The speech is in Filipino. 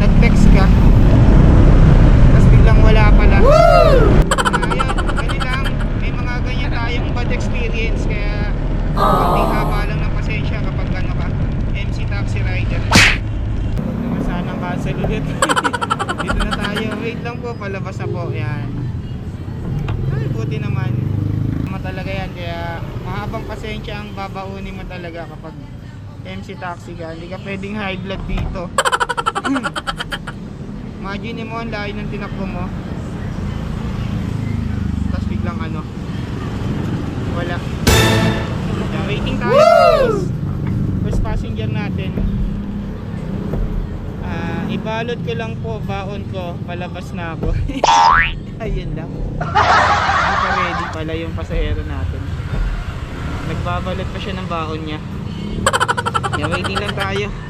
nag-text ka? Tapos biglang wala pala. Woo! ayan, ganyan lang may mga ganyan tayong bad experience kaya konting haba lang ng pasensya kapag ano ka MC Taxi Rider. Huwag naman sanang cancel ulit. Dito na tayo. Wait lang po palabas na po. Yan ay buti naman. Mo talaga yan kaya mahabang pasensya ang babaunin mo talaga kapag MC taxi ka. Hindi ka pwedeng high blood dito. Imagine mo ang layo ng tinakbo mo. Tapos biglang ano. Wala. Yan, waiting tayo. First, first passenger natin. Ah, ibalot ko lang po baon ko. Palabas na ako. Ayun lang. Hindi pa ready pala yung pasahero natin. Nagbabalot pa siya ng baon niya. Yan, waiting lang tayo.